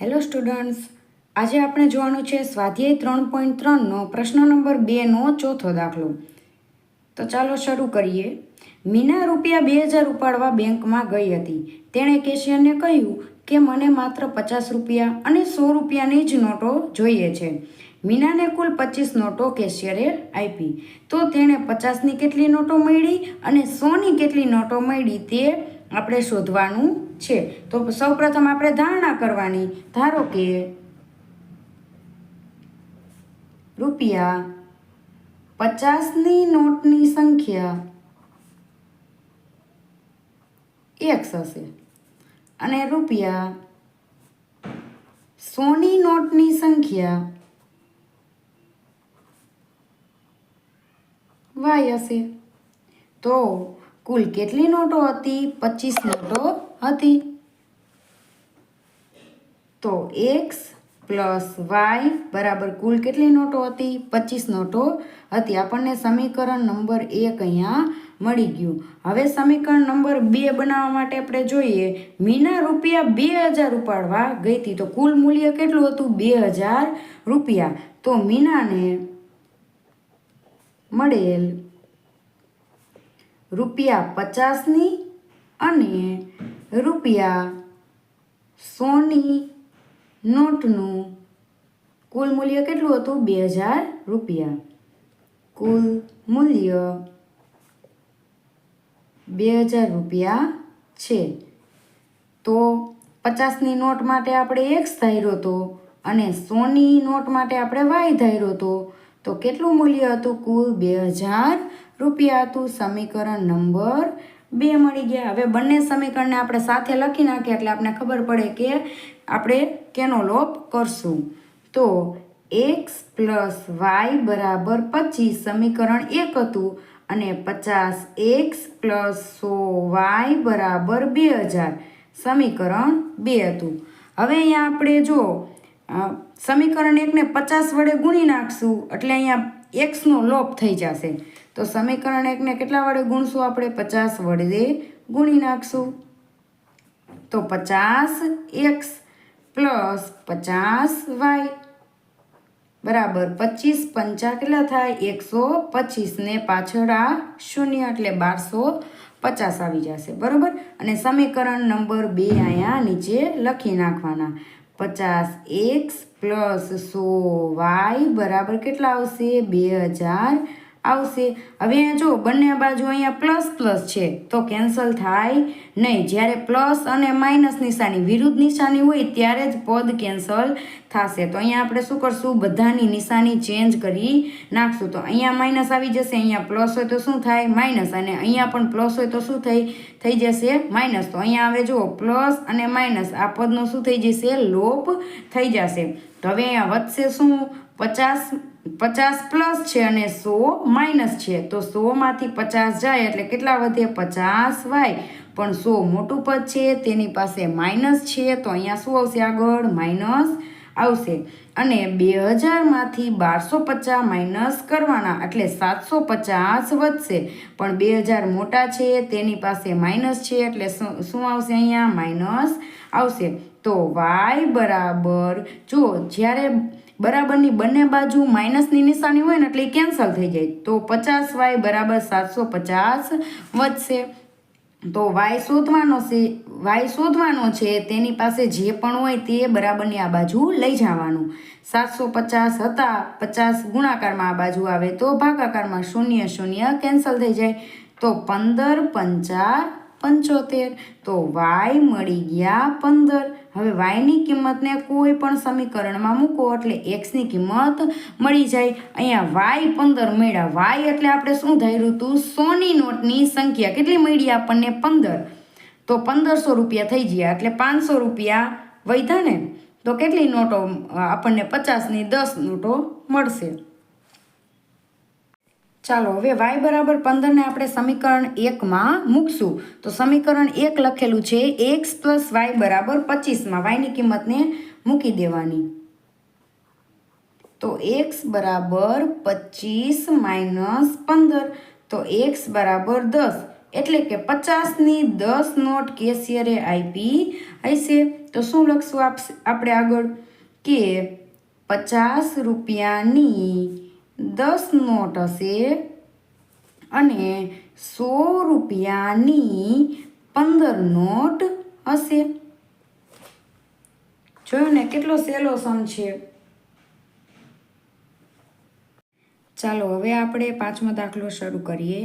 Hello students આજે આપણે જોવાનું છે સ્વાધ્યાય ત્રણ પોઈન્ટ ત્રણનો પ્રશ્ન નંબર બેનો ચોથો દાખલો. તો ચાલો શરૂ કરીએ. મીના રૂપિયા બે હજાર ઉપાડવા બેંકમાં ગઈ હતી. તેણે કેશિયરને કહ્યું કે મને માત્ર પચાસ રૂપિયા અને સો રૂપિયાની જ નોટો જોઈએ છે. મીનાને કુલ પચીસ નોટો કેશિયરે આપી. તો તેણે પચાસની કેટલી નોટો મળી અને સોની કેટલી નોટો મળી તે આપણે શોધવાનું છે. તો સૌપ્રથમ આપણે ધારણા કરવાની. ધારો કે રૂપિયા પચાસની નોટની સંખ્યા એક્સ હશે અને રૂપિયા સોની નોટની સંખ્યા વાય હશે. તો કુલ કેટલી નોટો હતી? પચીસ નોટો હતી. તો એક્સ પ્લસ વાય બરાબર કુલ કેટલી નોટો હતી? પચીસ નોટો હતી. આપણને સમીકરણ નંબર એક અહીંયા મળી ગયું. હવે સમીકરણ નંબર બે બનાવવા માટે આપણે જોઈએ. મીના રૂપિયા બે હજાર ઉપાડવા ગઈ હતી. તો કુલ મૂલ્ય કેટલું હતું? બે હજાર રૂપિયા. તો મીનાને મળેલ રૂપિયા પચાસની અને રૂપિયા સોની નોટનું કુલ મૂલ્ય કેટલું હતું? બે હજાર રૂપિયા. કુલ મૂલ્ય બે હજાર રૂપિયા છે. તો પચાસની નોટ માટે આપણે એક્સ ધાર્યો હતો અને સોની નોટ માટે આપણે વાય ધાર્યો હતો. તો કેટલું મૂલ્ય હતું? કુલ બે હજાર રૂપિયા હતું. સમીકરણ નંબર બે મળી ગયા. હવે બંને સમીકરણને આપણે સાથે લખી નાખીએ એટલે આપણે ખબર પડે કે આપણે કેનો લોપ કરશું. તો એક્સ પ્લસ વાય બરાબર પચીસ સમીકરણ એક હતું અને પચાસ એક્સ પ્લસ સો વાય બરાબર બે હજાર સમીકરણ બે હતું. હવે અહીંયા આપણે જો સમીકરણ એકને પચાસ વડે ગુણી નાખશું એટલે અહીંયા એક્સનો લોપ થઈ જશે. તો સમીકરણ એકને કેટલા વડે ગુણશું આપણે? પચાસ વડે ગુણી નાખશું. તો પચાસ એક્સ પ્લસ પચાસ વાય. બરાબર, પચીસ પંચા કેટલા થાય? એકસો પચીસ ને પાછળ આ શૂન્ય એટલે બારસો પચાસ આવી જશે. બરાબર? અને સમીકરણ નંબર બે અહીંયા નીચે લખી નાખવાના. પચાસ એક્સ પ્લસ સો વાય બરાબર કેટલા આવશે? બે હજાર આવશે. હવે અહીંયા જો, બંને બાજુ અહીંયા પ્લસ પ્લસ છે. તો કેન્સલ થાય નહીં. જ્યારે પ્લસ અને માઇનસ નિશાની, વિરુદ્ધ નિશાની હોય ત્યારે જ પદ કેન્સલ થશે. તો અહીંયા આપણે શું કરશું? બધાની નિશાની ચેન્જ કરી નાખશું. તો અહીંયા માઇનસ આવી જશે, અહીંયા પ્લસ હોય તો શું થાય? માઇનસ અને અહીંયા પણ પ્લસ હોય તો શું થઈ? થઈ જશે માઇનસ તો અહીંયા હવે જુઓ પ્લસ અને માઇનસ આ પદનો શું થઈ જશે? લોપ થઈ જશે. તો હવે અહીંયા વધશે શું? પચાસ પચાસ પ્લસ છે અને સો માઇનસ છે. તો સોમાંથી પચાસ જાય એટલે કેટલા વધે? પચાસ વાય. પણ સો મોટું પદ છે, તેની પાસે માઇનસ છે, તો અહીંયા શું આવશે આગળ? માઇનસ આવશે. અને બે હજારમાંથી બારસો પચાસ માઇનસ કરવાના એટલે સાતસો પચાસ વધશે. પણ બે હજાર મોટા છે, તેની પાસે માઇનસ છે, એટલે શું શું આવશે અહીંયા? માઇનસ આવશે. તો વાય બરાબર. જો જ્યારે બરાબરની બંને બાજુ માઇનસની નિશાની હોય ને એટલે કેન્સલ થઈ જાય. તો પચાસ વાય બરાબર સાતસો પચાસ વધશે. તો વાય શોધવાનો છે, વાય શોધવાનો છે, તેની પાસે જે પણ હોય તે બરાબરની આ બાજુ લઈ જવાનું. સાતસો પચાસ હતા, પચાસ ગુણાકારમાં આ બાજુ આવે તો ભાગાકારમાં શૂન્ય શૂન્ય કેન્સલ થઈ જાય. તો પંદર પંચા પંચોતેર. તો વાય મળી ગયા પંદર. હવે વાયની કિંમતને કોઈ પણ સમીકરણમાં મૂકો એટલે એક્સની કિંમત મળી જાય. અહીંયા વાય પંદર મળ્યા. વાય એટલે આપણે શું ધાર્યું હતું સોની નોટની સંખ્યા. કેટલી મળી આપણને? પંદર. તો પંદરસો રૂપિયા થઈ ગયા એટલે પાંચસો રૂપિયા વધ્યા ને? તો કેટલી નોટો આપણને પચાસની દસ નોટો મળશે? ચાલો, હવે વાય બરાબર પંદરને આપણે સમીકરણ એકમાં મૂકશું. તો સમીકરણ એક લખેલું છે એક્સ પ્લસ વાય બરાબર પચીસમાં. વાયની કિંમતને મૂકી દેવાની. તો એક્સ બરાબર પચીસ માઇનસ પંદર. તો એક્સ બરાબર દસ. એટલે કે પચાસની દસ નોટ કેશિયરે આપી હશે. તો શું લખશું આપ આપણે આગળ? કે પચાસ રૂપિયાની દસ નોટ હશે અને સો રૂપિયાની પંદર નોટ હશે. જોયું ને? કેટલો સહેલો સમ છે. ચાલો, હવે આપણે પાંચમો દાખલો શરૂ કરીએ.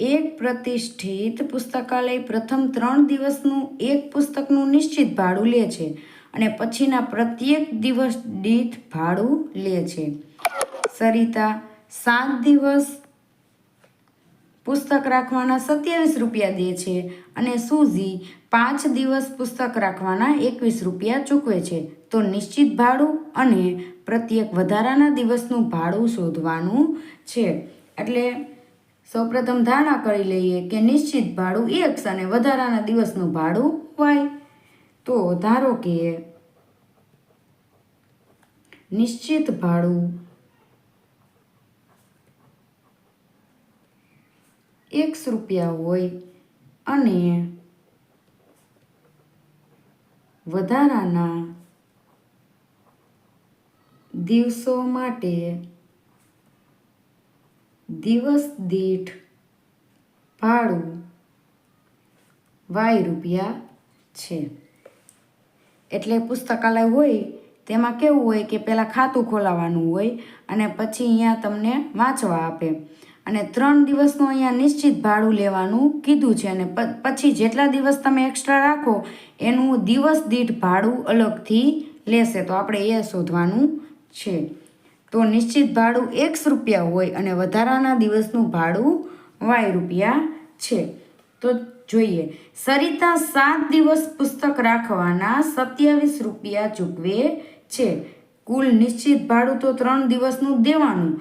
એક પ્રતિષ્ઠિત પુસ્તકાલય પ્રથમ ત્રણ દિવસનું એક પુસ્તકનું નિશ્ચિત ભાડું લે છે અને પછીના પ્રત્યેક દિવસ દીઠ ભાડું લે છે. સરિતા સાત દિવસ પુસ્તક રાખવાના સત્યાવીસ રૂપિયા દે છે અને સુઝી પાંચ દિવસ પુસ્તક રાખવાના એકવીસ રૂપિયા ચૂકવે છે. તો નિશ્ચિત ભાડું અને પ્રત્યેક વધારાના દિવસનું ભાડું શોધવાનું છે. એટલે સૌપ્રથમ ધારણા કરી લઈએ કે નિશ્ચિત ભાડું એક્સ અને વધારાના દિવસનું ભાડું વાય. તો ધારો કે નિશ્ચિત ભાડું એક્સ રૂપિયા હોય અને વધારાના દિવસો માટે દિવસ દીઠ ભાડું વાય રૂપિયા છે. એટલે પુસ્તકાલય હોય તેમાં કેવું હોય કે પહેલાં ખાતું ખોલાવવાનું હોય અને પછી અહીંયા તમને વાંચવા આપે. અને ત્રણ દિવસનું અહીંયા નિશ્ચિત ભાડું લેવાનું કીધું છે અને પછી જેટલા દિવસ તમે એક્સ્ટ્રા રાખો, એનું દિવસ દીઠ ભાડું અલગથી લેશે. તો આપણે એ શોધવાનું છે. તો નિશ્ચિત ભાડું એકસ રૂપિયા હોય અને વધારાના દિવસનું ભાડું વાય રૂપિયા છે. તો જોઈએ. સરિતા સાત દિવસ પુસ્તક રાખવાના સત્યાવીસ રૂપિયા ચૂકવે છે. કુલ નિશ્ચિત ભાડું તો ત્રણ દિવસનું દેવાનું.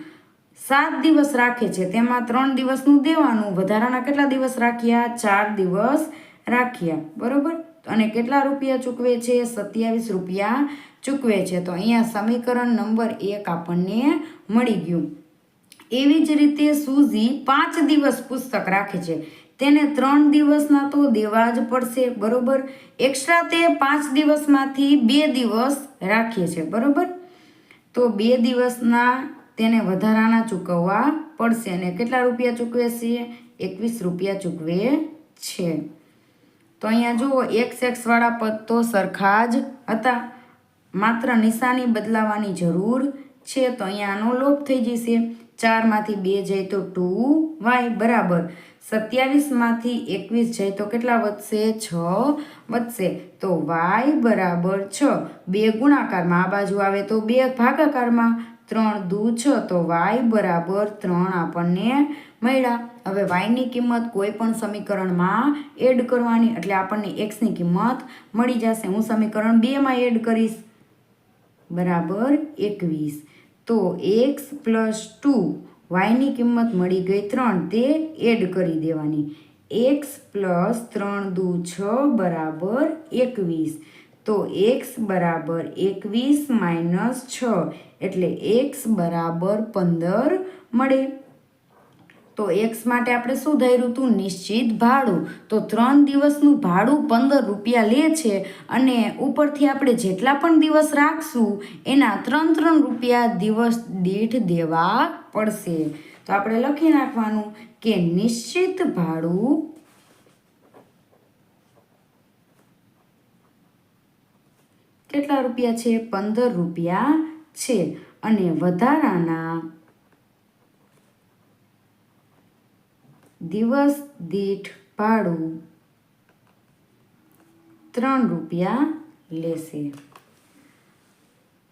સાત દિવસ રાખે છે. તેમાં ત્રણ દિવસનું દેવાનું. વધારાના કેટલા દિવસ રાખ્યા? ચાર દિવસ રાખ્યા. બરોબર? અને કેટલા રૂપિયા ચૂકવે છે? સત્યાવીસ રૂપિયા ચૂકવે છે. તો અહીંયા સમીકરણ નંબર એક આપણને મળી ગયું. એવી જ રીતે સૂઝી પાંચ દિવસ પુસ્તક રાખે છે. તેને ત્રણ દિવસના તો દેવા જ પડશે. બરોબર? એક્સ્ટ્રા તે પાંચ દિવસમાંથી બે દિવસ રાખીએ છે. બરોબર? તો બે દિવસના તેને વધારાના ચૂકવવા પડશે અને કેટલા રૂપિયા ચૂકવે છે? એકવીસ રૂપિયા ચૂકવે છે. તો અહીંયા જુઓ એક્સ એક્સવાળા પદ તો સરખા જ હતા. માત્ર નિશાની બદલાવાની જરૂર છે. તો અહીંયા આનો લોપ થઈ જશે. ચારમાંથી બે જાય તો ટુ વાય બરાબર. સત્યાવીસમાંથી એકવીસ જાય તો કેટલા વધશે? છ વધશે. તો વાય બરાબર છ. બે ગુણાકારમાં આ બાજુ આવે તો બે ભાગાકારમાં ત્રણ દુ છ તો વાય બરાબર ત્રણ આપણને મળ્યા. હવે વાયની કિંમત કોઈ પણ સમીકરણમાં એડ કરવાની, એટલે આપણને એક્સની કિંમત મળી જશે. હું સમીકરણ બેમાં એડ કરીશ. બરાબર એકવીસ. તો એક્સ પ્લસ ટુ વાયની કિંમત મળી ગઈ ત્રણ, તે એડ કરી દેવાની. એક્સ પ્લસ ત્રણ દુ છ, બરાબર એકવીસ. તો એક્સ બરાબર એકવીસ માઇનસ છ એટલે એક્સ બરાબર પંદર મળે. તો એક્સ માટે આપણે શું ધાર્યું હતું નિશ્ચિત ભાડું. તો ત્રણ દિવસનું ભાડું પંદર રૂપિયા લે છે અને ઉપરથી આપણે જેટલા પણ દિવસ રાખશું, એના ત્રણ ત્રણ રૂપિયા દિવસ દીઠ દેવા પડશે. તો આપણે લખી નાખવાનું કે નિશ્ચિત ભાડું કેટલા રૂપિયા છે? પંદર રૂપિયા છે. અને વધારાના દિવસ દીઠ ભાડું ત્રણ રૂપિયા લેશે.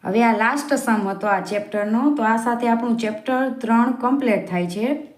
હવે આ લાસ્ટ સમ હતો આ ચેપ્ટરનો તો આ સાથે આપણું ચેપ્ટર ત્રણ કમ્પ્લીટ થાય છે.